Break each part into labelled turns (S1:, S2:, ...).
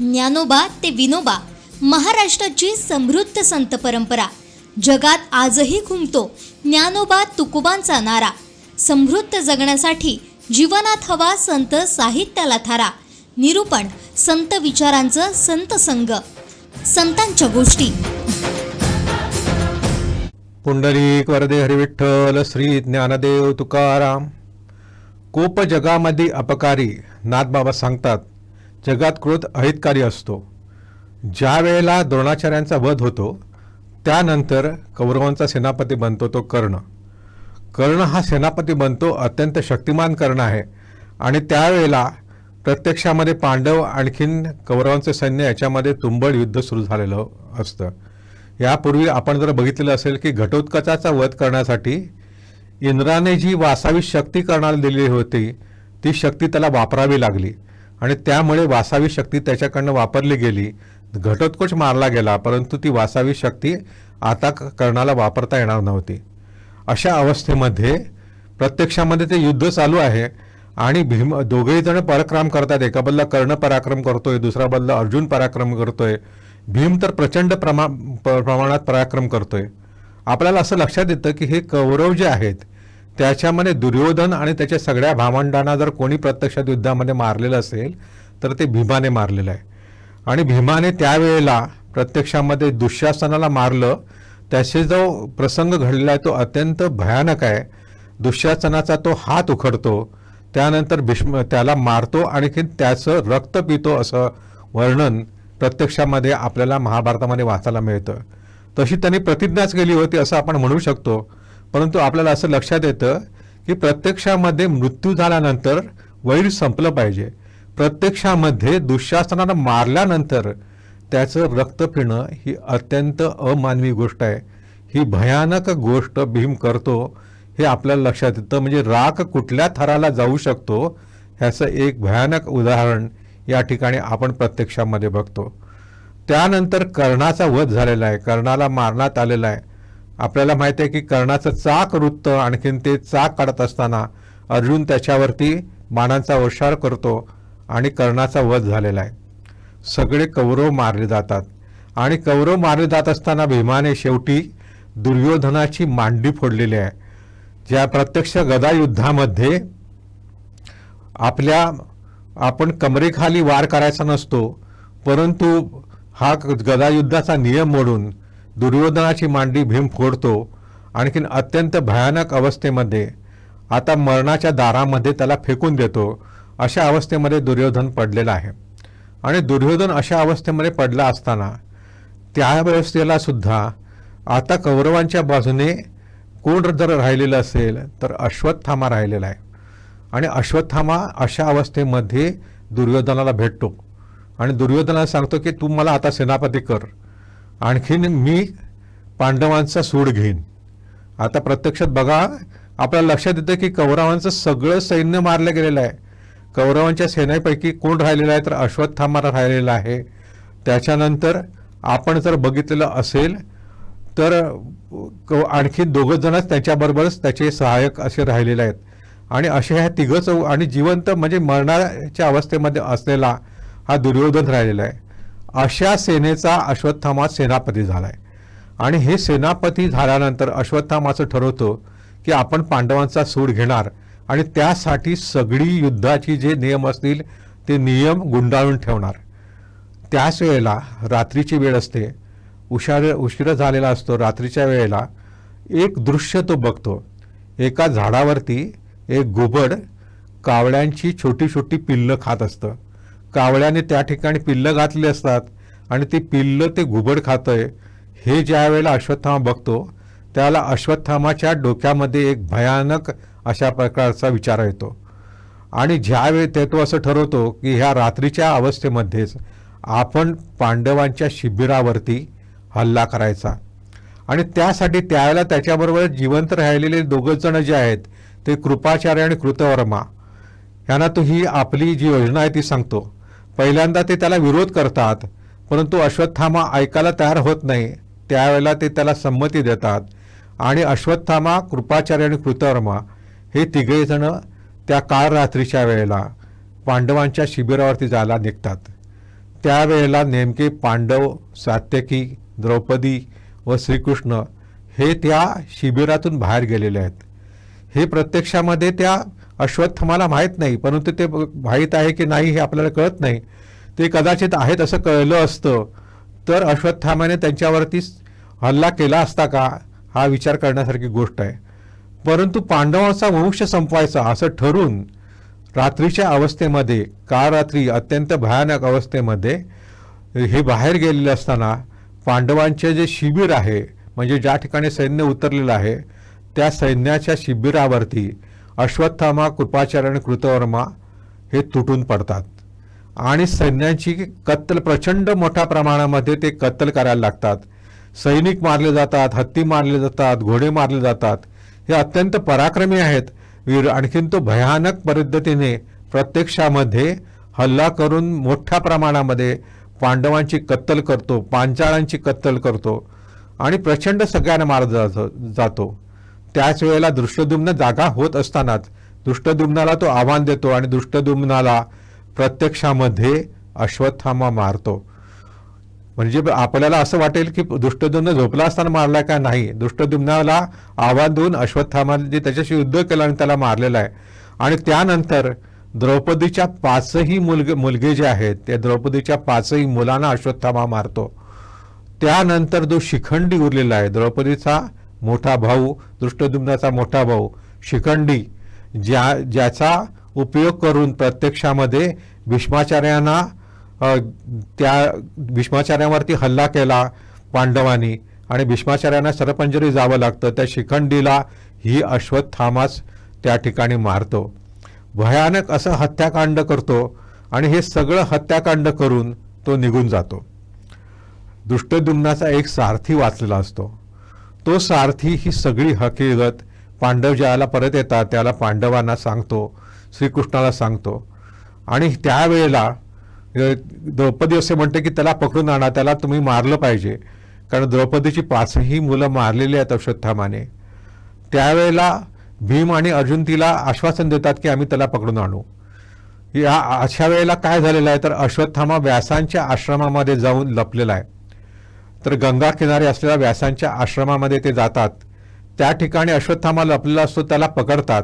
S1: ज्ञानोबा ते विनोबा महाराष्ट्राची समृद्ध संत परंपरा. जगात आजही घुमतो ज्ञानोबा तुकोबांचा नारा. समृद्ध जगण्यासाठी जीवनात हवा संत साहित्याला थारा. निरूपण संत विचारांचं संत संग संतांच्या गोष्टी.
S2: पुंडलिक वरदे हरिविठ्ठल श्री ज्ञानदेव तुकाराम. कोप जगामध्ये अपकारी नाथबाबा सांगतात जगात क्रोध अहितकारी असतो. ज्या वेळेला द्रोणाचार्यांचा वध होतो त्यानंतर कौरवांचा सेनापती बनतो तो कर्ण. कर्ण हा सेनापती बनतो अत्यंत शक्तिमान कर्ण आहे आणि त्यावेळेला प्रत्यक्षामध्ये पांडव आणखीन कौरवांचं सैन्य याच्यामध्ये तुंबळ युद्ध सुरू झालेलं असतं. यापूर्वी आपण जर बघितलेलं असेल की घटोत्कचाचा वध करण्यासाठी इंद्राने जी वासावी शक्ती कर्णाला दिलेली होती ती शक्ती त्याला वापरावी लागली. आणि त्यामुळे वासावी शक्ती त्याच्याकडनं वापरली गेली. घटोत्कोच मारला गेला परंतु ती वासावी शक्ती आता कर्णाला वापरता येणार नव्हती. अशा अवस्थेमध्ये प्रत्यक्षामध्ये ते युद्ध चालू आहे आणि भीम दोघेही जण पराक्रम करतात. एका बदला कर्ण पराक्रम करतोय दुसरा बदला अर्जुन पराक्रम करतोय. भीम तर प्रचंड प्रमा प- प्रमाणात पराक्रम करतोय. आपल्याला असं लक्षात येतं की हे कौरव जे आहेत त्याच्यामध्ये दुर्योधन आणि त्याच्या सगळ्या भावंडांना जर कोणी प्रत्यक्षात युद्धामध्ये मारलेलं असेल तर ते भीमाने मारलेलं आहे. आणि भीमाने त्यावेळेला प्रत्यक्षामध्ये दुःशासनाला मारलं त्याचे जो प्रसंग घडलेला आहे तो अत्यंत भयानक आहे. दुःशासनाचा तो हात उखडतो त्यानंतर भीष्म त्याला मारतो आणखी त्याचं रक्त पितो असं वर्णन प्रत्यक्षामध्ये आपल्याला महाभारतामध्ये वाचायला मिळतं. तशी त्यांनी प्रतिज्ञाच केली होती असं आपण म्हणू शकतो. परंतु आपल्याला असं लक्षात येतं की प्रत्यक्षामध्ये मृत्यू झाल्यानंतर वैर संपलं पाहिजे. प्रत्यक्षामध्ये दुःशासनानं मारल्यानंतर त्याचं रक्त पिणं ही अत्यंत अमानवी गोष्ट आहे. ही भयानक गोष्ट भीम करतो हे आपल्याला लक्षात येतं. म्हणजे राग कुठल्या थराला जाऊ शकतो ह्याचं एक भयानक उदाहरण या ठिकाणी आपण प्रत्यक्षामध्ये बघतो. त्यानंतर कर्णाचा वध झालेला आहे. कर्णाला मारण्यात आलेला आहे. आपल्याला माहिती आहे की कर्णाचं चाक वृत्त आणखीन ते चाक काढत असताना अर्जुन त्याच्यावरती बाणांचा वर्षार करतो आणि कर्णाचा वध झालेला आहे. सगळे कौरव मारले जातात. आणि कौरव मारले जात असताना भीमाने शेवटी दुर्योधनाची मांडी फोडलेली आहे. ज्या प्रत्यक्ष गदायुद्धामध्ये आपल्या आपण कमरेखाली वार करायचा नसतो परंतु हा गदायुद्धाचा नियम मोडून दुर्योधनाची मांडी भीम फोडतो आणखीन अत्यंत भयानक अवस्थेमध्ये आता मरणाच्या दारामध्ये त्याला फेकून देतो अशा अवस्थेमध्ये दुर्योधन पडलेला आहे. आणि दुर्योधन अशा अवस्थेमध्ये पडला असताना त्या व्यवस्थेला सुद्धा आता कौरवांच्या बाजूने कोण जर राहिलेलं असेल तर अश्वत्थामा राहिलेला आहे. आणि अश्वत्थामा अशा अवस्थेमध्ये दुर्योधनाला भेटतो. आणि दुर्योधनाला सांगतो की तू मला आता सेनापती कर. आणखीन मी पांडवांचा सूड घेईन. आता प्रत्यक्षात बघा आपल्याला लक्षात येतं की कौरवांचं सगळं सैन्य मारलं गेलेलं आहे. कौरवांच्या सेनेपैकी कोण राहिलेलं आहे? तर अश्वत्थामा राहिलेला आहे. त्याच्यानंतर आपण जर बघितलेलं असेल तर क- आणखी दोघं जणच त्याच्याबरोबरच त्याचे सहाय्यक असे राहिलेले आहेत. आणि असे ह्या तिघं चौ आणि जिवंत म्हणजे मरणाच्या अवस्थेमध्ये असलेला हा दुर्योधन राहिलेला आहे. अशा सेनेचा अश्वत्थामा सेनापती झाला आहे आणि हे सेनापती झाल्यानंतर अश्वत्थामाचं ठरवतो की आपण पांडवांचा सूड घेणार आणि त्यासाठी सगळी युद्धाची जे नियम असतील ते नियम गुंडाळून ठेवणार. त्याच वेळेला रात्रीची वेळ असते. उशार उशीर झालेला असतो. रात्रीच्या वेळेला एक दृश्य तो बघतो. एका झाडावरती एक घुबड कावळ्यांची छोटी छोटी पिल्लं खात असतं. कावळ्याने त्या ठिकाणी पिल्लं घातली असतात आणि ती पिल्लं ते घुबड खातं आहे हे ज्या वेळेला अश्वत्थामा बघतो त्याला अश्वत्थामाच्या डोक्यामध्ये एक भयानक अशा प्रकारचा विचार येतो. आणि ज्यावेळी ते तो असं ठरवतो की ह्या रात्रीच्या अवस्थेमध्येच आपण पांडवांच्या शिबिरावरती हल्ला करायचा. आणि त्यासाठी त्यावेळेला त्याच्याबरोबर जिवंत राहिलेले दोघं जण जे आहेत ते कृपाचार्य आणि कृतवर्मा. यांना तो ही आपली जी योजना आहे ती सांगतो. पहिल्यांदा ते त्याला विरोध करतात परंतु अश्वत्थामा ऐकायला तयार होत नाही. त्यावेळेला ते त्याला संमती देतात. आणि अश्वत्थामा कृपाचार्य आणि कृतवर्मा हे तिघे जण त्या काळ रात्रीच्या वेळेला पांडवांच्या शिबिरावरती जायला निघतात. त्यावेळेला नेमके पांडव सात्यकी द्रौपदी व श्रीकृष्ण हे त्या शिबिरातून बाहेर गेलेले आहेत. हे प्रत्यक्षामध्ये त्या अश्वत्थमाला माहीत नाही परंतु ते माहीत आहे की नाही हे आपल्याला कळत नाही. ते कदाचित आहेत असं कळलं असतं. तर अश्वत्थामाने त्यांच्यावरती हल्ला केला असता का? हा विचार करण्यासारखी गोष्ट आहे. परंतु पांडवांचा वंश संपवायचा असं ठरून रात्रीच्या अवस्थेमध्ये काळ रात्री? अत्यंत भयानक अवस्थेमध्ये हे बाहेर गेलेले असताना पांडवांचे जे शिबिर आहे म्हणजे ज्या ठिकाणी सैन्य उतरलेलं आहे त्या सैन्याच्या शिबिरावरती अश्वत्थामा कृपाचार्य आणि कृतवर्मा हे तुटून पडतात. आणि सैन्यांची कत्तल प्रचंड मोठ्या प्रमाणामध्ये ते कत्तल करायला लागतात. सैनिक मारले जातात हत्ती मारले जातात घोडे मारले जातात. हे अत्यंत पराक्रमी आहेत. वीर आणखीन तो भयानक पद्धतीने प्रत्यक्षामध्ये हल्ला करून मोठ्या प्रमाणामध्ये पांडवांची कत्तल करतो पांचाळांची कत्तल करतो आणि प्रचंड सगळ्यांना मारला जातो जातो. त्याच वेळेला दृष्टदुम्न जागा होत असतानाच दृष्टदुम्नाला तो आव्हान देतो आणि दृष्टदुम्नाला प्रत्यक्षामध्ये अश्वत्थामा मारतो. म्हणजे आपल्याला असं वाटेल की दुष्टदुम्न झोपला असताना मारला का नाही? दुष्टदुम्नाला आव्हान देऊन अश्वत्थामाने त्याच्याशी युद्ध केलं आणि त्याला मारलेलं आहे. आणि त्यानंतर द्रौपदीच्या पाचही मुलगे मुलगे जे आहेत त्या द्रौपदीच्या पाचही मुलांना अश्वत्थामा मारतो. त्यानंतर जो शिखंडी उरलेला आहे द्रौपदीचा मोठा भाऊ दृष्टदुम्नाचा मोठा भाऊ शिखंडी ज्या ज्याचा उपयोग करून प्रत्यक्षामध्ये भीष्माचार्यांना त्या भीष्माचार्यांवरती हल्ला केला पांडवांनी आणि भीष्माचार्यांना सरपंजरी जावं लागतं त्या शिखंडीला ही अश्वत्थामाच त्या ठिकाणी मारतो. भयानक असं हत्याकांड करतो आणि हे सगळं हत्याकांड करून तो निघून जातो. दुष्टदुम्नाचा एक सारथी वाचलेला असतो. तो सारथी ही सगळी हकीकत पांडव ज्याला परत येतात त्याला पांडवांना सांगतो श्रीकृष्णाला सांगतो. आणि त्यावेळेला द्रौपदी असे म्हणते की त्याला पकडून आणा त्याला तुम्ही मारलं पाहिजे. कारण द्रौपदीची पाचही मुलं मारलेली आहेत अश्वत्थामाने. त्यावेळेला भीम आणि अर्जुन तिला आश्वासन देतात की आम्ही त्याला पकडून आणू. या अशा वेळेला काय झालेलं आहे? तर अश्वत्थामा व्यासांच्या आश्रमामध्ये जाऊन लपलेला आहे. तर गंगा किनारी असलेल्या व्यासांच्या आश्रमामध्ये ते जातात. त्या ठिकाणी अश्वत्थामा लपलेला असतो त्याला पकडतात.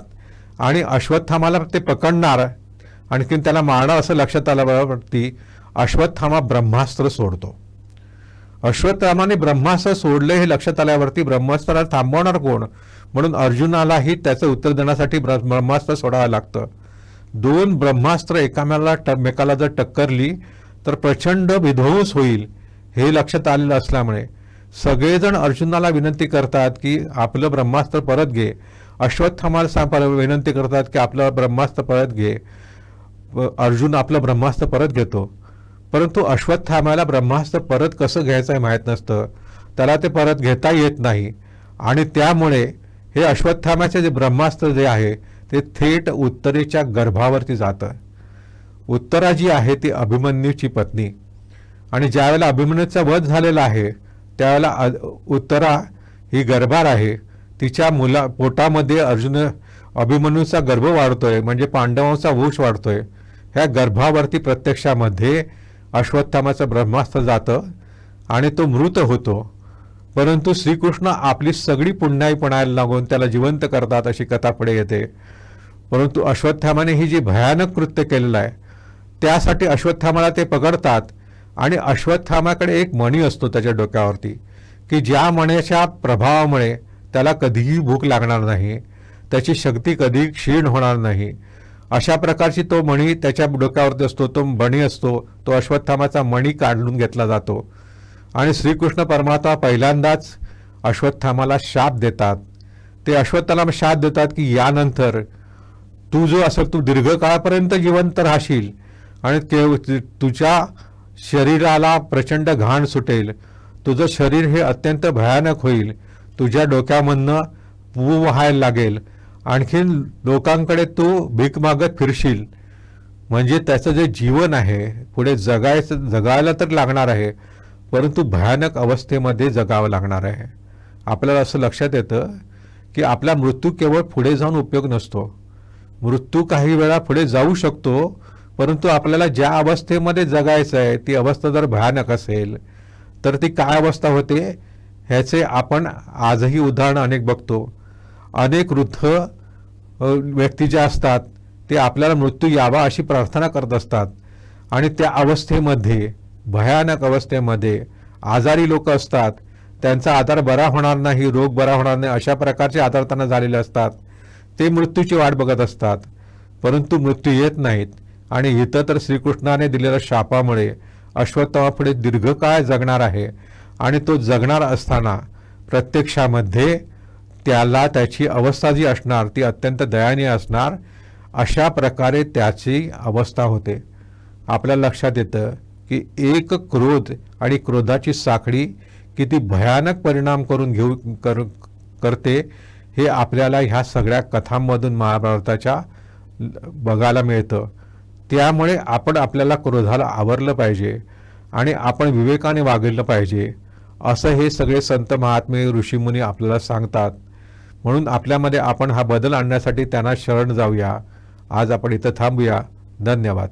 S2: आणि अश्वत्थामाला ते पकडणार आणखीन त्याला मारणार असं लक्षात आल्यावरती अश्वत्थामा ब्रह्मास्त्र सोडतो. अश्वत्थामाने ब्रह्मास्त्र सोडले हे लक्षात आल्यावरती ब्रह्मास्त्राला थांबवणार कोण? म्हणून अर्जुनालाही त्याचं उत्तर देण्यासाठी ब्रह्मास्त्र सोडावं लागतं. दोन ब्रह्मास्त्र एकामेकाला जर टक्करली तर प्रचंड विध्वंस होईल. हे लक्षात आलेलं असल्यामुळे सगळेजण अर्जुनाला विनंती करतात की आपलं ब्रह्मास्त्र परत घे. अश्वत्थामाला सा- विनंती करतात की आपलं ब्रह्मास्त्र परत घे. अर्जुन आपलं ब्रह्मास्त्र परत घेतो. परंतु अश्वत्थामाला ब्रह्मास्त्र परत कसं घ्यायचं हे माहीत नसतं. त्याला ते परत घेता येत नाही. आणि त्यामुळे हे अश्वत्थामाचे जे ब्रह्मास्त्र जे आहे ते थेट उत्तरेच्या गर्भावरती जातं. उत्तरा जी आहे ती अभिमन्यूची पत्नी. आणि ज्यावेळेला अभिमन्यूचा वध झालेला आहे त्यावेळेला उत्तरा ही गर्भार आहे. तिच्या मुला पोटामध्ये अर्जुन अभिमन्यूचा गर्भ वाढतोय म्हणजे पांडवांचा वंश वाढतोय. ह्या गर्भावरती प्रत्यक्षामध्ये अश्वत्थामाचं ब्रह्मास्त्र जातं आणि तो मृत होतो. परंतु श्रीकृष्ण आपली सगळी पुण्याई पणायला लागून त्याला जिवंत करतात अशी कथा पुढे येते. परंतु अश्वत्थामाने ही जी भयानक कृत्य केलेलं आहे त्यासाठी अश्वत्थामाला ते पकडतात. आणि अश्वत्थामाकडे एक मणी असतो त्याच्या डोक्यावरती की ज्या मण्याच्या प्रभावामुळे त्याला कधीही भूक लागणार नाही त्याची शक्ती कधी क्षीण होणार नाही अशा प्रकारची तो मणी त्याच्या डोक्यावरती असतो तो मणी असतो तो अश्वत्थामाचा मणी काढून घेतला जातो. आणि श्रीकृष्ण परमात्मा पहिल्यांदाच अश्वत्थामाला शाप देतात. ते अश्वत्थाला शाप देतात की यानंतर तू जो असं तू दीर्घकाळापर्यंत जिवंत राहशील आणि ते तुझ्या शरीराला प्रचंड घाण सुटेल. तुझं शरीर हे अत्यंत भयानक होईल. तुझ्या डोक्यामधनं पू व्हायला लागेल. आणखीन लोकांकडे तू भीक मागत फिरशील. म्हणजे त्याचं जे जीवन आहे पुढे जगायचं जगायला तर लागणार आहे परंतु भयानक अवस्थेमध्ये जगावं लागणार आहे. आपल्याला असं लक्षात येतं की आपला मृत्यू केवळ पुढे जाऊन उपयोग नसतो. मृत्यू काही वेळा पुढे जाऊ शकतो परंतु आपल्याला ज्या अवस्थेमध्ये जगायचं आहे ती अवस्था जर भयानक असेल तर ती काय अवस्था होते? ह्याचे आपण आजही उदाहरण अनेक बघतो. अनेक वृद्ध व्यक्ती ज्या असतात ते आपल्याला मृत्यू यावा अशी प्रार्थना करत असतात. आणि त्या अवस्थेमध्ये भयानक अवस्थेमध्ये आजारी लोक असतात. त्यांचा आजार बरा होणार नाही रोग बरा होणार नाही अशा प्रकारचे आजार त्यांना झालेले असतात. ते मृत्यूची वाट बघत असतात. परंतु मृत्यू येत नाहीत. आणि इथं तर श्रीकृष्णाने दिलेल्या शापामुळे अश्वत्थामा पुढे दीर्घकाळ जगणार आहे. आणि तो जगणार असताना प्रत्यक्षामध्ये त्याला त्याची अवस्था जी असणार ती अत्यंत दयनीय असणार अशा प्रकारे त्याची अवस्था होते. आपल्या लक्षात येतं की एक क्रोध आणि क्रोधाची साखळी किती भयानक परिणाम करून घेऊ कर करते हे आपल्याला ह्या सगळ्या कथांमधून महाभारताच्या बघायला मिळतं. त्यामुळे आपण आपल्याला क्रोधाला आवरलं पाहिजे आणि आपण विवेकाने वागलं पाहिजे असं हे सगळे संत महात्मे ऋषीमुनी आपल्याला सांगतात. म्हणून आपल्यामध्ये आपण हा बदल आणण्यासाठी त्यांना शरण जाऊया. आज आपण इथं थांबूया. धन्यवाद.